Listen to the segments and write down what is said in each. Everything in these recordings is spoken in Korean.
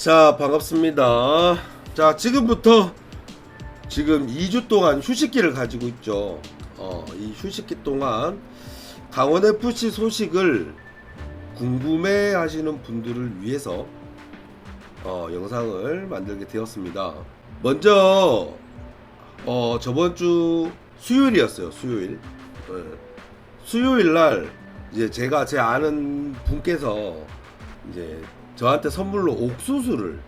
자 반갑습니다. 자 지금부터 지금 2주 동안 휴식기를 가지고 있죠. 어, 이 휴식기 동안 강원 FC 소식을 궁금해 하시는 분들을 위해서 어, 영상을 만들게 되었습니다. 먼저 어, 저번 주 수요일이었어요. 수요일. 네. 수요일 날 이제 제가 제 아는 분께서 이제 저한테 선물로 옥수수를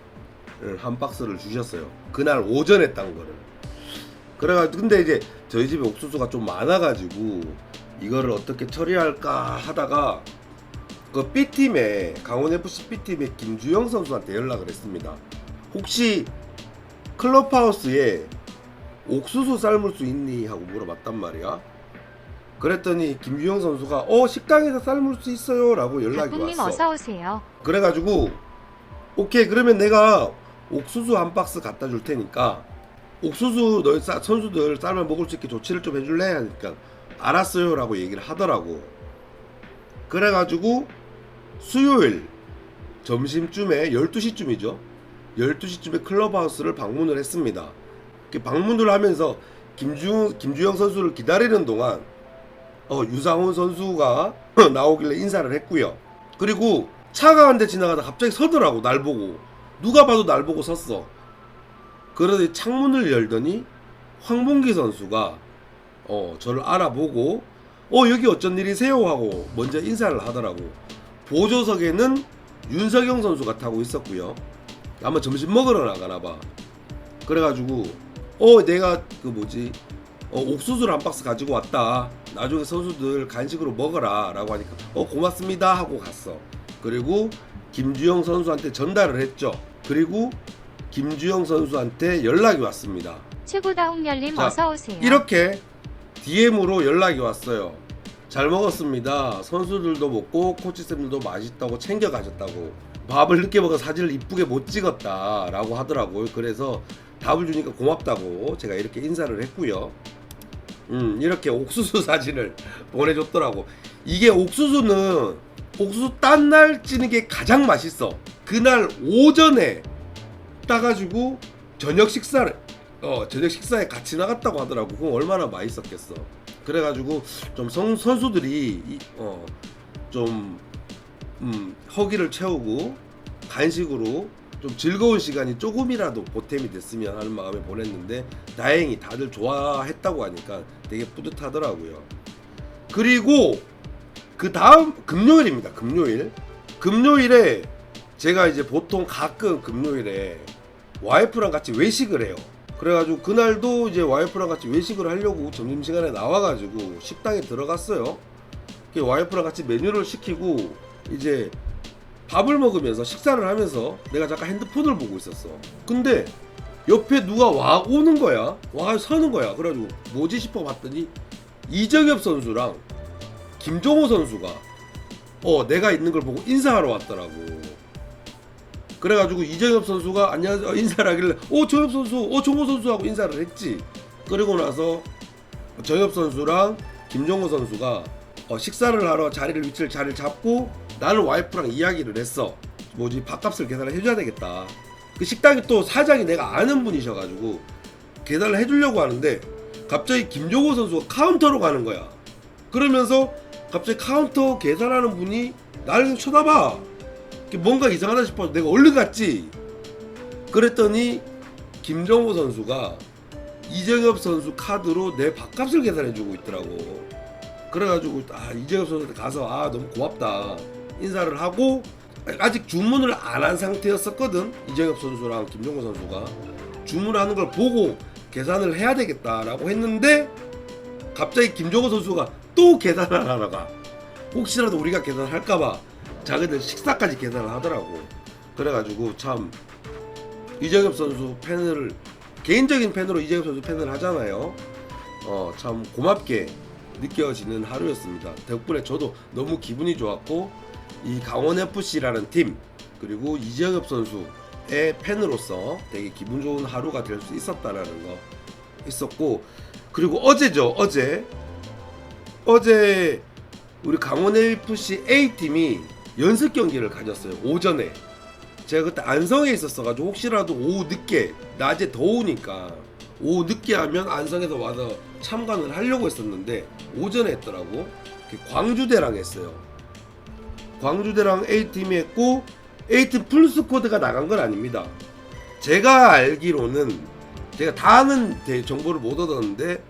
한 박스를 주셨어요. 그날 오전에 딴 거를. 그래가지고 근데 이제 저희 집에 옥수수가 좀 많아가지고 이거를 어떻게 처리할까 하다가 그 B팀에 강원 FC B팀의 김주영 선수한테 연락을 했습니다. 혹시 클럽하우스에 옥수수 삶을 수 있니 하고 물어봤단 말이야. 그랬더니 김주영 선수가 어 식당에서 삶을 수 있어요 라고 연락이 박국님 왔어. 어서 오세요. 그래가지고 오케이 그러면 내가 옥수수 한 박스 갖다 줄 테니까 옥수수 너희 싸- 선수들 삶아 먹을 수 있게 조치를 좀 해줄래 하니까 알았어요 라고 얘기를 하더라고. 그래가지고 수요일 점심쯤에 12시쯤이죠. 12시쯤에 클럽하우스를 방문을 했습니다. 그 방문을 하면서 김주, 김주영 선수를 기다리는 동안 어, 유상훈 선수가 나오길래 인사를 했고요. 그리고 차가 한 대 지나가다 갑자기 서더라고 날 보고 누가 봐도 날 보고 섰어. 그러더니 창문을 열더니 황봉기 선수가 어 저를 알아보고 어 여기 어쩐 일이세요 하고 먼저 인사를 하더라고. 보조석에는 윤석영 선수가 타고 있었고요. 아마 점심 먹으러 나가나 봐. 그래가지고 어 내가 그 뭐지 어, 옥수수를 한 박스 가지고 왔다. 나중에 선수들 간식으로 먹어라. 라고 하니까, 어, 고맙습니다. 하고 갔어. 그리고 김주영 선수한테 전달을 했죠. 그리고 김주영 선수한테 연락이 왔습니다. 최고다운 열님 자, 어서 오세요. 이렇게 DM으로 연락이 왔어요. 잘 먹었습니다. 선수들도 먹고 코치쌤들도 맛있다고 챙겨 가셨다고. 밥을 늦게 먹어 사진을 이쁘게 못 찍었다 라고 하더라고요. 그래서 답을 주니까 고맙다고 제가 이렇게 인사를 했고요. 음, 이렇게 옥수수 사진을 보내줬더라고. 이게 옥수수는 옥수수 딴 날 찌는 게 가장 맛있어. 그날 오전에 따가지고 저녁 식사를 어 저녁 식사에 같이 나갔다고 하더라고. 그럼 얼마나 맛있었겠어. 그래가지고 좀 선, 선수들이 이- 어, 좀 음, 허기를 채우고 간식으로 좀 즐거운 시간이 조금이라도 보탬이 됐으면 하는 마음에 보냈는데 다행히 다들 좋아했다고 하니까 되게 뿌듯하더라고요. 그리고 그 다음 금요일입니다. 금요일. 금요일에 제가 이제 보통 가끔 금요일에 와이프랑 같이 외식을 해요. 그래가지고 그날도 이제 와이프랑 같이 외식을 하려고 점심시간에 나와가지고 식당에 들어갔어요. 그 와이프랑 같이 메뉴를 시키고 이제 밥을 먹으면서 식사를 하면서 내가 잠깐 핸드폰을 보고 있었어. 근데 옆에 누가 와 오는 거야. 와 서는 거야. 그래가지고 뭐지 싶어 봤더니 이정엽 선수랑 김종호 선수가 어 내가 있는 걸 보고 인사하러 왔더라고. 그래가지고 이정엽 선수가 안녕하세요 어, 인사를 하길래 어 정엽 선수 어 종호 선수하고 인사를 했지. 그리고 나서 정엽 선수랑 김종호 선수가 어, 식사를 하러 자리를 위치를 자리를 잡고 나는 와이프랑 이야기를 했어. 뭐지 밥값을 계산을 해줘야 되겠다. 그 식당이 또 사장이 내가 아는 분이셔가지고 계산을 해주려고 하는데 갑자기 김종호 선수가 카운터로 가는 거야. 그러면서 갑자기 카운터 계산하는 분이 나를 쳐다봐. 뭔가 이상하다 싶어서 내가 얼른 갔지. 그랬더니 김정호 선수가 이정엽 선수 카드로 내 밥값을 계산해주고 있더라고. 그래가지고 아 이정엽 선수한테 가서 아 너무 고맙다 인사를 하고 아직 주문을 안 한 상태였었거든. 이정엽 선수랑 김정호 선수가 주문하는 걸 보고 계산을 해야 되겠다라고 했는데 갑자기 김정호 선수가 또 계산을 하러 가. 혹시라도 우리가 계산을 할까봐 자기들 식사까지 계산을 하더라고. 그래가지고 참 이정엽 선수 팬을 개인적인 팬으로 이정엽 선수 팬을 하잖아요. 어 참 고맙게 느껴지는 하루였습니다. 덕분에 저도 너무 기분이 좋았고 이 강원 FC라는 팀 그리고 이정엽 선수의 팬으로서 되게 기분 좋은 하루가 될 수 있었다라는 거 있었고 그리고 어제죠 어제. 어제 우리 강원 FC A 팀이 연습 경기를 가졌어요 오전에. 제가 그때 안성에 있었어가지고 혹시라도 오후 늦게 낮에 더우니까 오후 늦게 하면 안성에서 와서 참관을 하려고 했었는데 오전에 했더라고. 광주대랑 했어요 광주대랑 A팀이 했고 A팀 풀스코드가 나간 건 아닙니다. 제가 알기로는 제가 다는 대- 정보를 못 얻었는데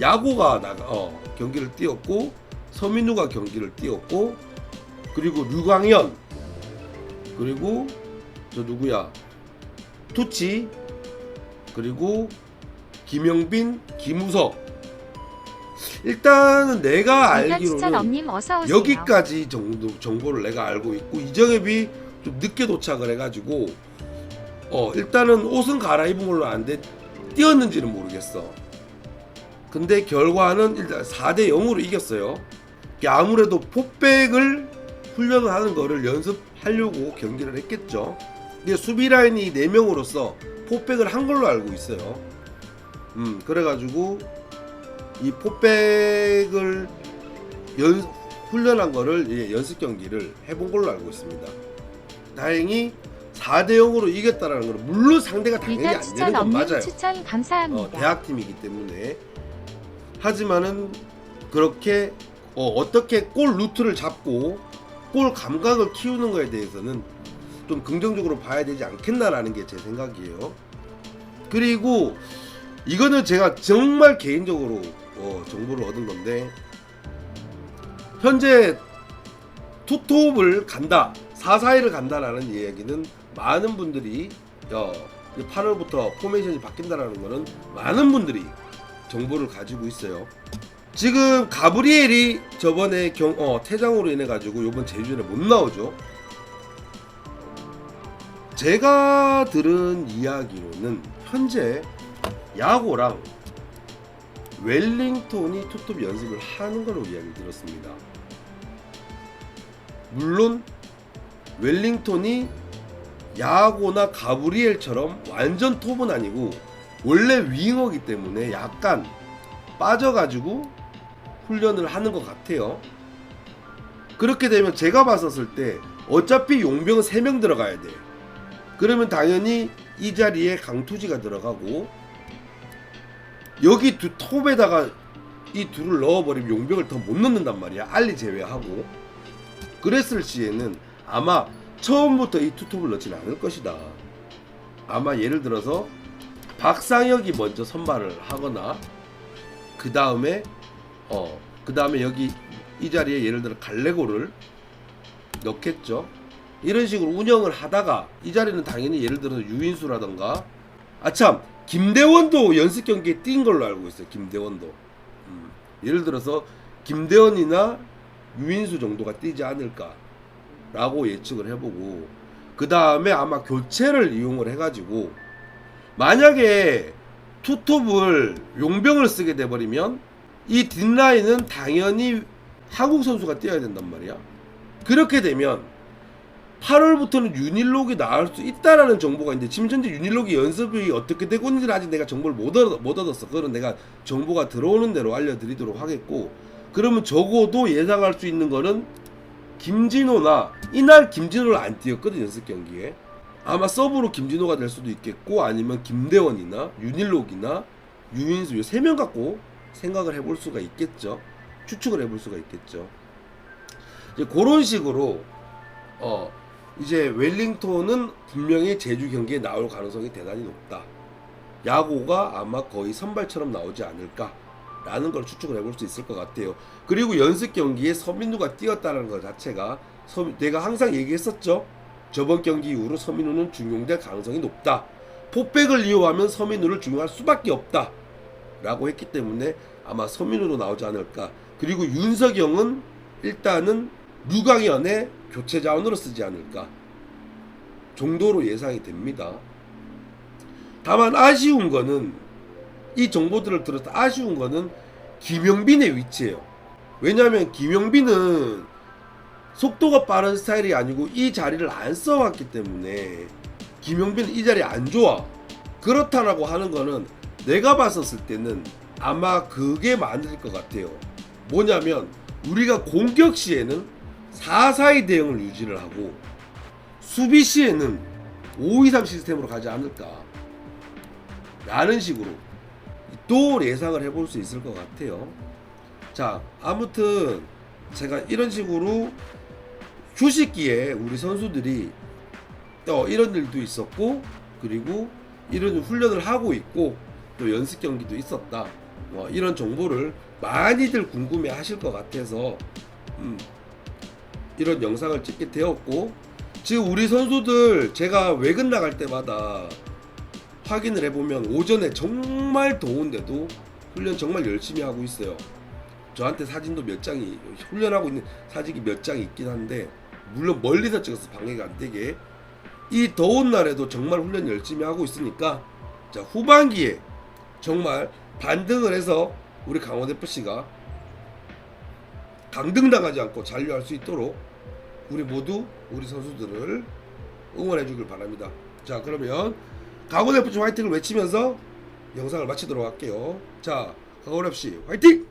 야구가 나가 어, 경기를 뛰었고 서민우가 경기를 뛰었고 그리고 류광현 그리고 저 누구야? 투치 그리고 김영빈 김우석 일단은 내가 알기로는. 여기까지 정도 정보를 내가 알고 있고 이정엽이 좀 늦게 도착을 해가지고 어 일단은 옷은 갈아입은 걸로 안돼 뛰었는지는 모르겠어. 근데 결과는 일단 4대 0으로 이겼어요. 아무래도 포백을 훈련을 하는 거를 연습하려고 경기를 했겠죠. 근데 수비 라인이 4명으로서 포백을 한 걸로 알고 있어요. 음, 그래가지고 이 포백을 연 훈련한 거를 예, 연습 경기를 해본 걸로 알고 있습니다. 다행히 4대 0으로 이겼다라는 건 물론 상대가 당연히 이가 안 되는 건 맞아요. 추천 어, 감사합니다. 대학팀이기 때문에 하지만은 그렇게 어, 어떻게 골 루트를 잡고 골 감각을 키우는 거에 대해서는 좀 긍정적으로 봐야 되지 않겠나라는 게 제 생각이에요. 그리고 이거는 제가 정말 개인적으로 어, 정보를 얻은 건데 현재 투톱을 간다 4-4-1을 간다라는 이야기는 많은 분들이 어, 8월부터 포메이션이 바뀐다라는 거는 많은 분들이 정보를 가지고 있어요. 지금 가브리엘이 저번에 경, 어, 퇴장으로 인해 가지고 이번 제주전에 못 나오죠. 제가 들은 이야기로는 현재 야고랑 웰링턴이 투톱 연습을 하는 걸로 이야기를 들었습니다. 물론 웰링턴이 야고나 가브리엘처럼 완전 톱은 아니고 원래 윙어기 때문에 약간 빠져가지고 훈련을 하는 것 같아요. 그렇게 되면 제가 봤었을 때 어차피 용병은 3명 들어가야 돼. 그러면 당연히 이 자리에 강투지가 들어가고 여기 두 톱에다가 이 둘을 넣어버리면 용병을 더 못 넣는단 말이야. 알리 제외하고. 그랬을 시에는 아마 처음부터 이 투톱을 넣지는 않을 것이다. 아마 예를 들어서 박상혁이 먼저 선발을 하거나 그 다음에 어 그 다음에 여기 이 자리에 예를 들어 갈레고를 넣겠죠. 이런 식으로 운영을 하다가 이 자리는 당연히 예를 들어서 유인수라던가 아참 김대원도 연습 경기에 뛴 걸로 알고 있어요. 김대원도 음, 예를 들어서 김대원이나 유인수 정도가 뛰지 않을까라고 예측을 해보고 그 다음에 아마 교체를 이용을 해가지고 만약에 투톱을 용병을 쓰게 돼버리면 이 뒷라인은 당연히 한국 선수가 뛰어야 된단 말이야. 그렇게 되면 8월부터는 윤일록이 나올 수 있다라는 정보가 있는데 지금 현재 윤일록이 연습이 어떻게 되고 있는지 아직 내가 정보를 못, 얻, 못 얻었어. 그거는 내가 정보가 들어오는 대로 알려드리도록 하겠고 그러면 적어도 예상할 수 있는 거는 김진호나 이날 김진호를 안 뛰었거든 연습 경기에. 아마 서브로 김진호가 될 수도 있겠고 아니면 김대원이나 윤일록이나 유인수 이세명 갖고 생각을 해볼 수가 있겠죠. 추측을 해볼 수가 있겠죠. 이제 그런 식으로 어 이제 웰링턴은 분명히 제주 경기에 나올 가능성이 대단히 높다 야구가 아마 거의 선발처럼 나오지 않을까 라는 걸 추측을 해볼 수 있을 것 같아요. 그리고 연습 경기에 서민우가 뛰었다는 것 자체가 서, 내가 항상 얘기했었죠. 저번 경기 이후로 서민우는 중용될 가능성이 높다. 포백을 이용하면 서민우를 중용할 수밖에 없다. 라고 했기 때문에 아마 서민우로 나오지 않을까. 그리고 윤석영은 일단은 류강현의 교체 자원으로 쓰지 않을까. 정도로 예상이 됩니다. 다만 아쉬운 거는 이 정보들을 들어서 아쉬운 거는 김영빈의 위치예요. 왜냐하면 김영빈은 속도가 빠른 스타일이 아니고 이 자리를 안 써왔기 때문에 김영빈은 이 자리 안 좋아. 그렇다라고 하는 거는 내가 봤었을 때는 아마 그게 맞을 것 같아요. 뭐냐면 우리가 공격 시에는 4-4-2 대응을 유지를 하고 수비 시에는 523 시스템으로 가지 않을까 라는 식으로 또 예상을 해볼 수 있을 것 같아요. 자, 아무튼 제가 이런 식으로 휴식기에 우리 선수들이 어, 이런 일도 있었고 그리고 이런 훈련을 하고 있고 또 연습 경기도 있었다. 어, 이런 정보를 많이들 궁금해 하실 것 같아서 음, 이런 영상을 찍게 되었고 지금 우리 선수들 제가 외근 나갈 때마다 확인을 해보면 오전에 정말 더운데도 훈련 정말 열심히 하고 있어요. 저한테 사진도 몇 장이 훈련하고 있는 사진이 몇 장이 있긴 한데 물론 멀리서 찍어서 방해가 안 되게 이 더운 날에도 정말 훈련 열심히 하고 있으니까 자 후반기에 정말 반등을 해서 우리 강원 FC가 강등당하지 않고 잔류할 수 있도록 우리 모두 우리 선수들을 응원해 주길 바랍니다. 자 그러면 강원 FC 화이팅을 외치면서 영상을 마치도록 할게요. 자 강원 FC 화이팅!